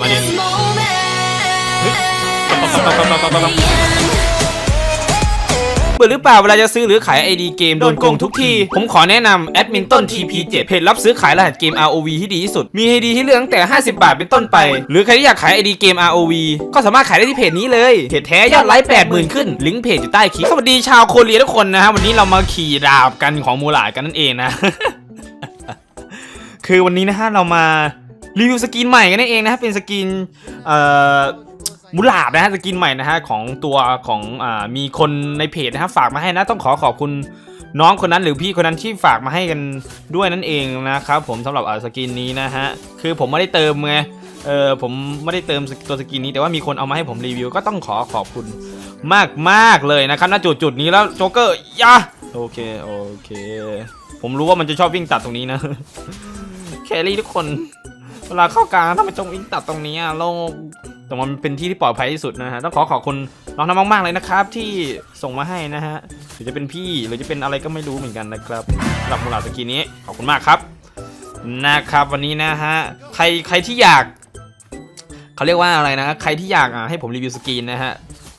มาดิเบื่อหรือเปล่าเวลาจะซื้อหรือขาย ID เกมโดนโกงทุกที ผมขอแนะนำแอดมินต้น TP7 เพจรับซื้อขายรหัสเกม ROV ที่ดีที่สุด มี ID ที่เลือกตั้งแต่ 50 บาทเป็นต้นไป หรือใครที่อยากขาย ID เกม ROV ก็สามารถขายได้ที่เพจนี้เลยเพจแท้ยอดไลค์80,000 ขึ้น ลิงก์เพจอยู่ใต้คลิปสวัสดีชาวโคเรียทุกคนนะฮะวันนี้เรามาขี่ดาบกันของมูหลาดกันนั่นเองนะ คือวันนี้นะฮะเรามา รีวิวสกินใหม่กันนั่นเองนะฮะเป็นสกินเอ่อมูลาดนะฮะสกินใหม่นะฮะของตัวของอ่ามีคนในเพจนะฮะฝากมาให้นะต้องขอขอบคุณน้องคนนั้นหรือพี่คนนั้นที่ฝากมาให้กันด้วยนั่นเองนะครับผมสำหรับสกินนี้นะฮะคือผมไม่ได้เติมไงเออผมไม่ได้เติมตัวสกินนี้แต่ว่ามีคนเอามาให้ผมรีวิวก็ต้องขอขอบคุณมากมากเลยนะครับณจุดจุดนี้แล้วโจ๊กเกอร์ยะโอเคโอเค ผมรู้ว่ามันจะชอบวิ่งตัดตรงนี้นะแครี่ทุกคน เวลาเข้ากลางทำไมต้องวิ่งตัดตรงนี้อะโลกแต่มันเป็นที่ที่ปลอดภัยที่สุดนะฮะต้องขอขอบคุณน้องน้ำมากๆเลยนะครับ ที่ส่งมาให้นะฮะหรือจะเป็นพี่หรือจะเป็นอะไรก็ไม่รู้เหมือนกันนะครับสำหรับมูลาสกีนี้ขอบคุณมากครับนะครับวันนี้นะฮะใครใครที่อยากเขาเรียกว่าอะไรนะ ใครที่อยากอะให้ผมรีวิวสกินนะฮะ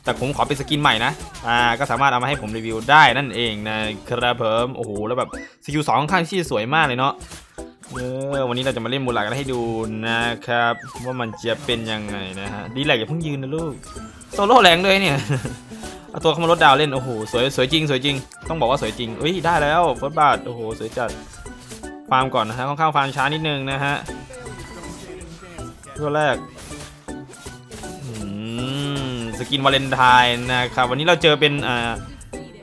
แต่ผมขอเป็นสกินใหม่นะ อ่า ก็สามารถเอามาให้ผมรีวิวได้นั่นเองนะครับผม โอ้โห แล้วแบบสกิลสองข้างที่สวยมากเลยเนาะ เออวันนี้เราจะมาเล่นมูลากันให้ดูนะครับ ว่ามันจะเป็นยังไงนะฮะดีแหละอย่าเพิ่งยืนนะลูกโซโล่แรงด้วยเนี่ยเอาตัวเข้ามารถดาวเล่นโอ้โหสวยสวยจริงสวยจริง ต้องบอกว่าสวยจริงเอ้ยได้แล้วเฟิร์สบาทโอ้โหสวยจัดฟาร์มก่อนนะฮะค่อนข้างฟาร์มช้านิดนึงนะฮะตัวแรกสกินวาเลนไทน์นะครับวันนี้เราเจอเป็นอ่า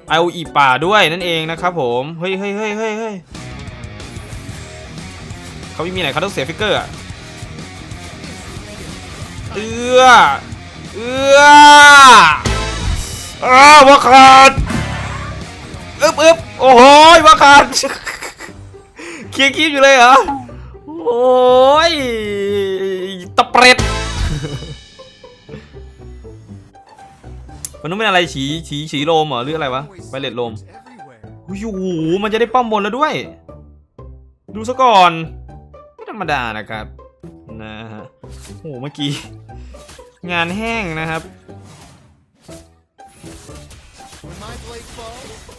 ไอโออีป่าด้วยนั่นเองนะครับผมเฮ้ยเฮ้ยเฮ้ยเฮ้ย เฮ้ยเขาไม่มีไหนเขาต้องเสียฟิกเกอร์อะเอื้อเอื้ออ้าววาคาดอึบอึบโอ้โหวาคาดเคลียร์คีบอยู่เลยเหรอ โอ้ยตะเปร็ดมันต้องเป็นอะไรฉีฉีฉีโลมเหรอหรืออะไรวะไวเลตโลมโอ้ยโอ้โหมันจะได้ป้อมบนแล้วด้วย ดูซะก่อนไม่ ธรรมดานะครับนะฮะโอ้โหเมื่อกี้ งานแห้งนะครับ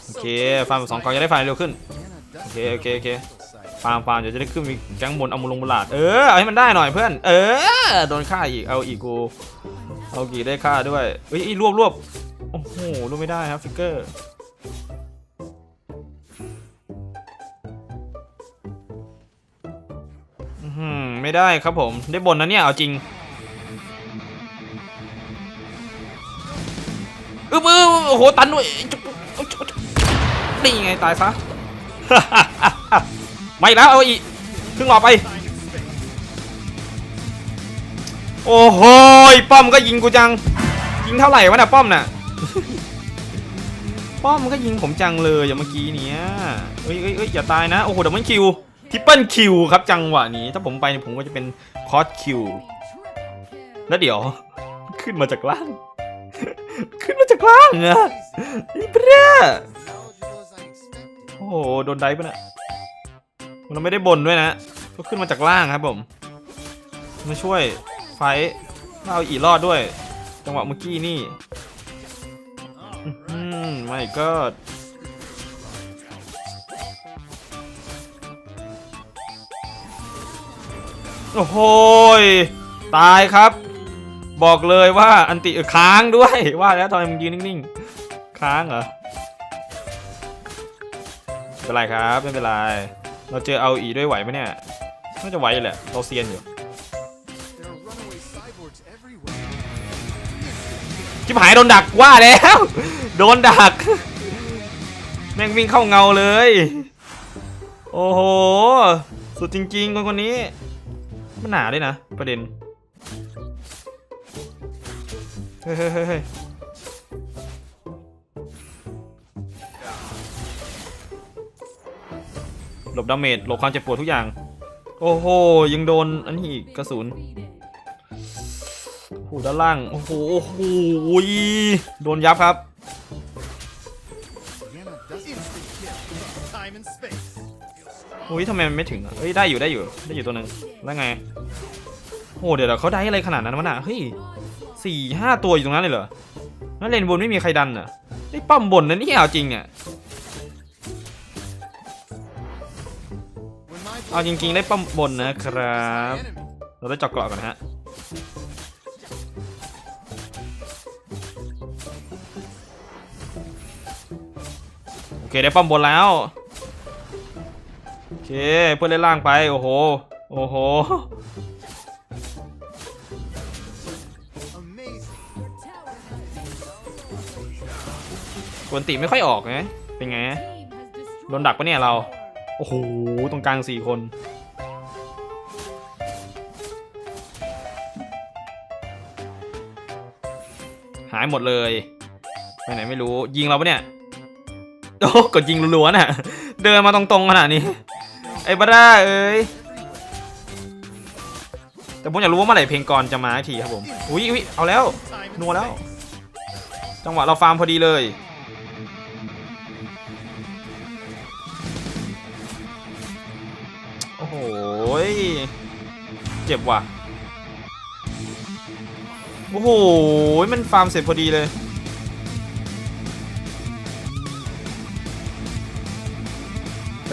โอเคฟาร์มสองกองจะได้ฟาร์มเร็วขึ้นโอเคโอเคโอเคฟาร์มฟาร์มเดี๋ยวจะได้ขึ้นมีแก๊งบนเอามุลงบุลาดเออเอาให้มันได้หน่อยเพื่อน เออโดนฆ่าอีกเอาอีกกูเอากี่ได้ฆ่าด้วยเฮ้ยรวบรวบโอ้โหรวบไม่ได้ครับฟิกเกอร์ ไม่ได้ครับผมได้บนนะเนี่ยเอาจริงอึ๊บอึ๊บโอ้โหตันด้วยนี่ไงตายซะไม่แล้วเอาอีกครึ่งหลอไป โอ้โหป้อมก็ยิงกูจัง ยิงเท่าไหร่วะน่ะป้อมน่ะป้อมก็ยิงผมจังเลยอย่างเมื่อกี้เนี้ยเอ้ยเอ้ยเอ้ยอย่าตายนะ โอ้โหดับเบิลคิว ทิปเปิลคิวครับจังหวะนี้ ถ้าผมไปผมก็จะเป็นคอสคิวแล้วเดี๋ยว ขึ้นมาจากล่าง ขึ้นมาจากล่างอะอีเปร่าโอ้โหโดนไดฟ์ปะนี่ยเราไม่ได้บนด้วยนะก็ขึ้นมาจากล่างครับผม มาช่วยไฟเอาอีรอดด้วย จังหวะเมื่อกี้นี่อืมไม่ก็ โอ้โหตายครับ บอกเลยว่าอันติค้างด้วยว่าแล้วทำไมมึงยืนนิ่งๆ ค้างเหรอไม่เป็นไรครับไม่เป็นไรเราเจอเอาอีด้วยไหวไหมเนี่ยน่าจะไหวแหละเราเซียนอยู่ชิบหายโดนดักว่าแล้วโดนดัก แม่งวิ่งเข้าเงาเลย โอ้โห สุดจริงๆคนคนนี้ มันหนาด้วยนะ ประเด็น เฮ้ยเฮ้ยเฮ้ยหลบดาเมจหลบความเจ็บปวดทุกอย่าง โอ้โห ยังโดนอันนี้อีกกระสุนโอ้โหด้านล่าง โอ้โหโอ้โหโดนยับครับ อุ้ยทำไมมันไม่ถึงอะเอ้ยได้อยู่ได้อยู่ได้อยู่ตัวหนึ่งแล้วไงโอ้เดี๋ยวเดี๋ยวเขาได้อะไรขนาดนั้นวะน่ะเฮ้ยสี่ห้าตัวอยู่ตรงนั้นเลยเหรอแล้วเลนบนไม่มีใครดันอะไอ้ป้อมบนนั่นนี่เอาจริงเนี่ยเอาจริงๆได้ป้อมบนนะครับ เราได้เจาะเกราะก่อนนะฮะ เคได้ป้อมบนแล้วโอเคเพื่อนเล่นล่างไปโอ้โหโอ้โหกวนติไม่ค่อยออกไงเป็นไงโดนดักปะเนี่ยเรา โอ้โหตรงกลางสี่คนหายหมดเลย ไปไหนไม่รู้ยิงเราปะเนี่ย โอ้กดยิงรัวๆน่ะ เดินมาตรงๆขนาดนี้ ไอ้บ้าเอ้ย แต่ผมอยากรู้ว่าเมื่อไหร่เพลงกรจะมาทีครับผม อุ้ยอุ้ยเอาแล้ว นัวแล้ว จังหวะเราฟาร์มพอดีเลย โอ้โห เจ็บว่ะ โอ้โห มันฟาร์มเสร็จพอดีเลย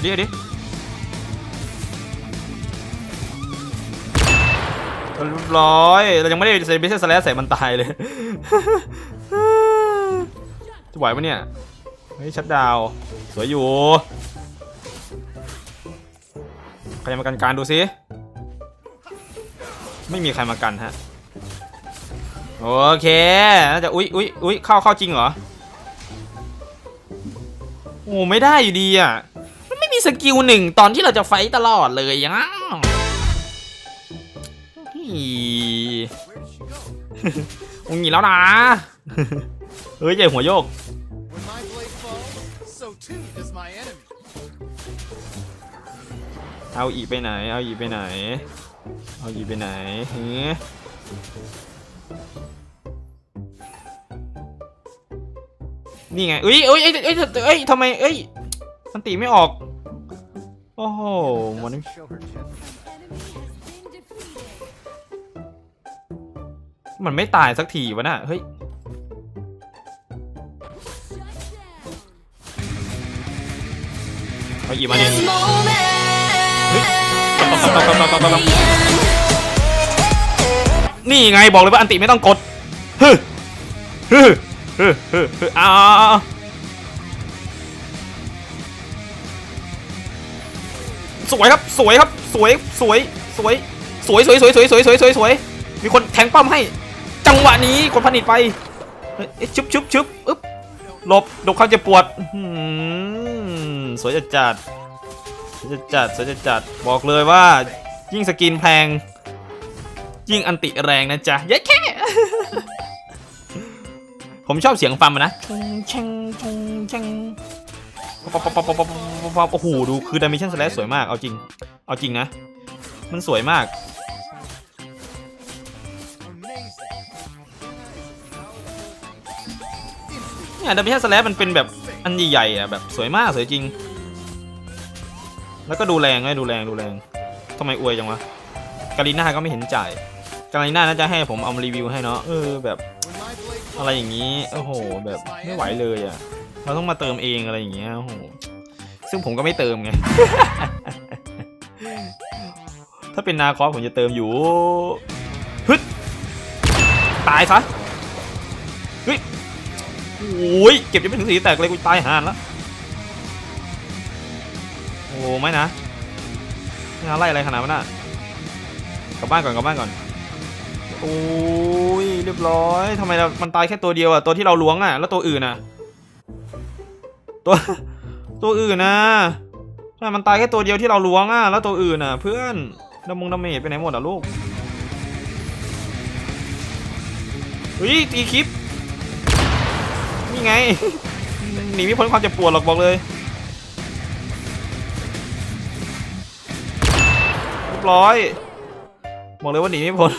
ดิเอาดิเรียบร้อย เรายังไม่ได้เซเลบเซสแลสใส่มันตายเลย จะไหวปะเนี่ย เฮ้ย ชัดดาว สวยอยู่ ใครมากันการดูซิไม่มีใครมากันฮะ โอเค น่าจะ อุ๊ยอุ๊ยอุ๊ยเข้าเข้าจริงเหรอ โอ้ ไม่ได้อยู่ดีอะ สกิลหนึ่งตอนที่เราจะไฟต์ตลอดเลยยังอ้าวอีองงี้แล้วนะ เฮ้ยใหญ่หัวโยก When my blade falls, so too does my enemy. เอาอีไปไหน เอาอีไปไหน เอาอีไปไหนเฮ้ยนี่ไงเอ้ยเอ้ยเอ้ยเอ้ยเอ้ยทำไม เอ้ยมันตีไม่ออก โอ้โหมัน Show her chest. มันไม่ตายสักทีวะน่ะเฮ้ยเอาอีมาดินี่ไงบอกเลยว่าอันติไม่ต้องกดฮึฮึฮึฮึฮึอ้าว สวยครับสวยครับสวยสวยสวยสวยสวยสวยสวยสวยสวยสวยสวยมีคนแทงป้อมให้ จังหวะนี้คนผลิตไปเฮ้ชุบชุบชุบอึ๊บหลบหลบควาจ็บปวดสวยจัดจัดสวยจัดจัดสวยจัดจัดบอกเลยว่า ยิ่งสกินแพง ยิ่งอันติแรงนะจ๊ะเย้แค่ผมชอบเสียงฟันมันนะชงชงชงชง ป๊อปป๊อปป๊อปป๊อปป๊อปป๊อปป๊อปโอ้โหดูคือดิเมชั่นสแลสสวยมากเอาจริง เอาจริงนะ มันสวยมาก เนี่ยดิเมชั่นสแลสมันเป็นแบบอันใหญ่ๆอะแบบสวยมากสวยจริง แล้วก็ดูแรงด้วยดูแรงดูแรงทำไมอวยจังวะกาลิน่าก็ไม่เห็นจ่ายกาลิน่าน่าจะให้ผมเอามารีวิวให้เนาะเออแบบ อะไรอย่างนี้โอ้โหแบบไม่ไหวเลยอะ เราต้องมาเติมเองอะไรอย่างเงี้ยโอ้โหซึ่งผมก็ไม่เติมไง ถ้าเป็นนาคอสผมจะเติมอยู่ฮึดตายซะเฮ้ยโอ้ยเก็บยังไม่ถึงสีแตกเลยกูตายห่านแล้วโอ้ไม่นะไม่น่าไล่อะไรขนาดนั้นน่ะกลับบ้านก่อนกลับบ้านก่อนโอ้ยเรียบร้อยทำไมมันตายแค่ตัวเดียวอะตัวที่เราล้วงอะแล้วตัวอื่นอะ ตัว ตัวอื่นนะทำไมมันตายแค่ตัวเดียวที่เราล้วงอะแล้วตัวอื่นอะเพื่อนดำมงดาเมจไปไหนหมดอะลูกเฮ้ยตีคลิป นี่ไง หนีไม่พ้นความเจ็บปวดหรอกบอกเลยเรียบร้อย บอกเลยว่าหนีไม่พ้น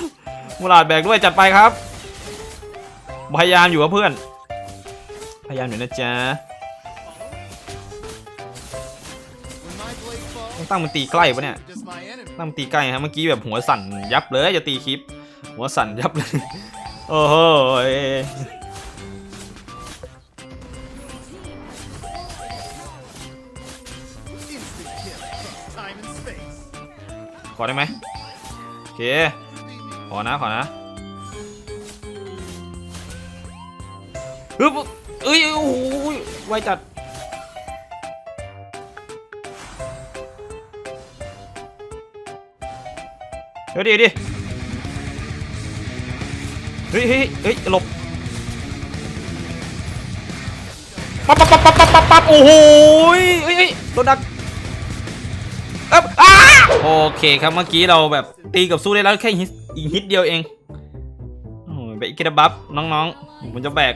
มูลาดแบกด้วยจัดไปครับ พยายามอยู่กับเพื่อน พยายามอยู่นะจ๊ะ ตั้งมันตีใกล้ปะเนี่ยตั้งมันตีใกล้ฮะเมื่อกี้แบบหัวสั่นยับเลยจะตีคลิป หัวสั่นยับเลย โอ้โหขอได้ไหมโอเค ขอนะ ขอนะฮึบเอ้ยโอ้โหไวจัด เดี๋ยวดิดิเฮ้ยเฮ้ยเฮ้ยหลบปั๊บปั๊บปั๊บปั๊บปั๊บปั๊บปั๊บโอ้โหเฮ้ยเฮ้ยโดนดักเอ๊บอ้าโอเคครับเมื่อกี้เราแบบตีกับสู้ได้แล้วแค่อีกฮิตเดียวเองโอ้ยไปอีกกระบัฟน้องๆผมจะแบก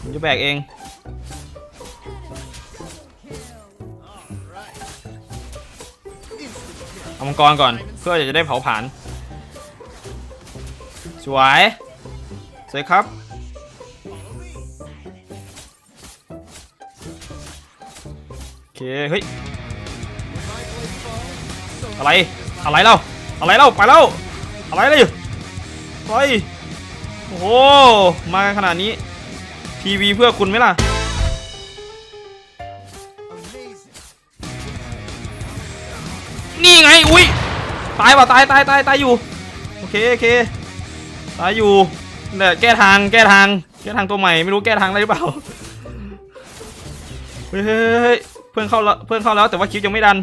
ผมจะแบกเอง เอามังกรก่อนเพื่อจะได้เผาผลาญสวยสวยครับโอเคเฮ้ยอะไรอะไรเล่าอะไรเล่าไปแล้วอะไรเลยไปโอ้โหมากันขนาดนี้ทีวีเพื่อคุณไหมล่ะ ตายป่ะตายตายตายตายอยู่โอเคโอเคตายอยู่เนี่ยแก้ทางแก้ทางแก้ทางตัวใหม่ไม่รู้แก้ทางได้หรือเปล่าเฮ้ยเฮ้ยเฮ้ยเพื่อนเข้าแล้วเพื่อนเข้าแล้วแต่ว่าคิวยังไม่ดัน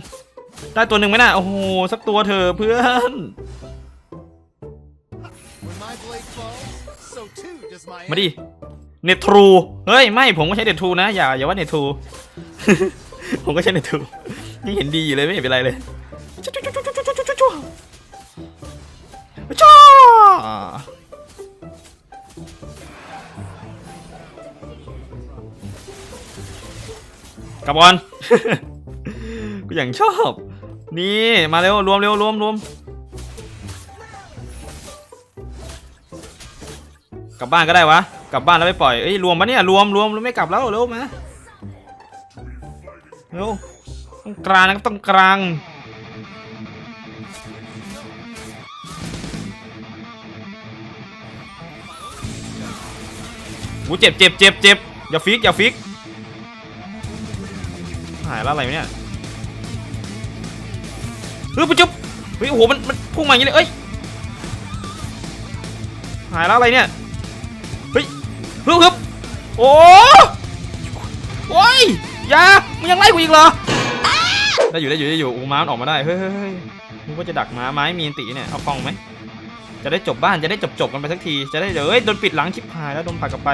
ได้ตัวหนึ่งไหมน่ะโอ้โหสักตัวเถอะเพื่อน When my blade falls, so too does my มา enemy. ดิเน็ตทรูเฮ้ยไม่ผมก็ใช้เน็ตทรูนะอย่าอย่าว่าเน็ตทรูผมก็ใช้เน็ตทรูยังเห็นดีอยู่เลยไม่เห็นเป็นไรเลย กับบอลกูอย่างชอบ นี่มาเร็วรวมเร็วรวมรวมกลับบ้านก็ได้วะ กลับบ้านแล้วไม่ปล่อยเอ้ยรวมปะเนี่ยรวมรวมแล้วไม่กลับแล้วเร็วมาเร็วต้องกลางนะต้องกลาง กูเจ็บเจ็บเจ็บเจ็บอย่าฟิกอย่าฟิกหายแล้วอะไรเนี่ยเฮ้ยปุ๊บจุ๊บเฮ้ยโอ้โหมันมันพุ่งมาอย่างนี้เลยเอ้ยหายแล้วอะไรเนี่ยฮึบฮึบโอ้โอ้ยอยามึงยังไล่กูอีกเหรอได้อยู่ได้อยู่ได้อยู่อูม้ามันออกมาได้เฮ้ยเฮ้ยเฮ้ยนึกว่าจะดักม้าไม้มีอันตีเนี่ยเอาคลองไหม จะได้จบบ้านจะได้จบจบกันไปสักที จะได้เดี๋ยวเฮ้ยโดนปิดหลังชิบหายแล้วโดนผลักกลับไป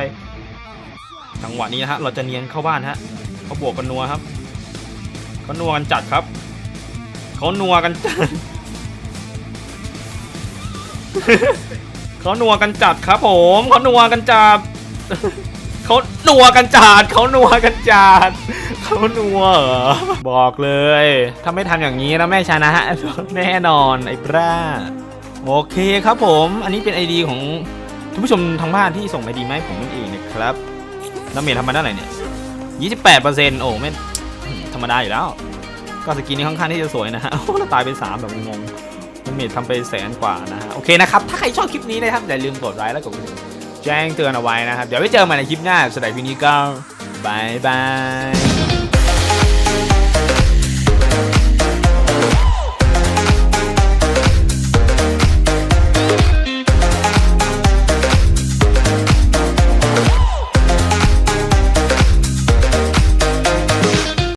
จังหวะนี้นะฮะเราจะเนียนเข้าบ้านฮะเขาบวกกันนัวครับเขานัวกันจัดครับเขานัวกันจัดเขานัวกันจัดครับ ผมเขานัวกันจัดเขานัวกันจัดเขานัวกันจัดเขานัวบอกเลย ถ้าไม่ทำอย่างนี้นะแม่ชนะแน่นอนไอ้ปรา โอเคครับผม อันนี้เป็นไอดีของท่านผู้ชมทางบ้านที่ส่งไอดีมาให้ผมนั่นเองนะครับน้ำเมททำมาได้ไหนเนี่ย28%โอ้ไม่ธรรมดาอยู่แล้ว ก็สกินนี้ค่อนข้างที่จะสวยนะฮะโอ้แล้วตายไปสามแบบงงๆมันเมททำไปแสนกว่านะฮะโอเคนะครับ ถ้าใครชอบคลิปนี้นะครับอย่าลืมกดไลค์และกดกระดิ่งแจ้งเตือนเอาไว้นะครับ เดี๋ยวไว้เจอกันใหม่ในคลิปหน้าสำหรับวันนี้ก็บายบาย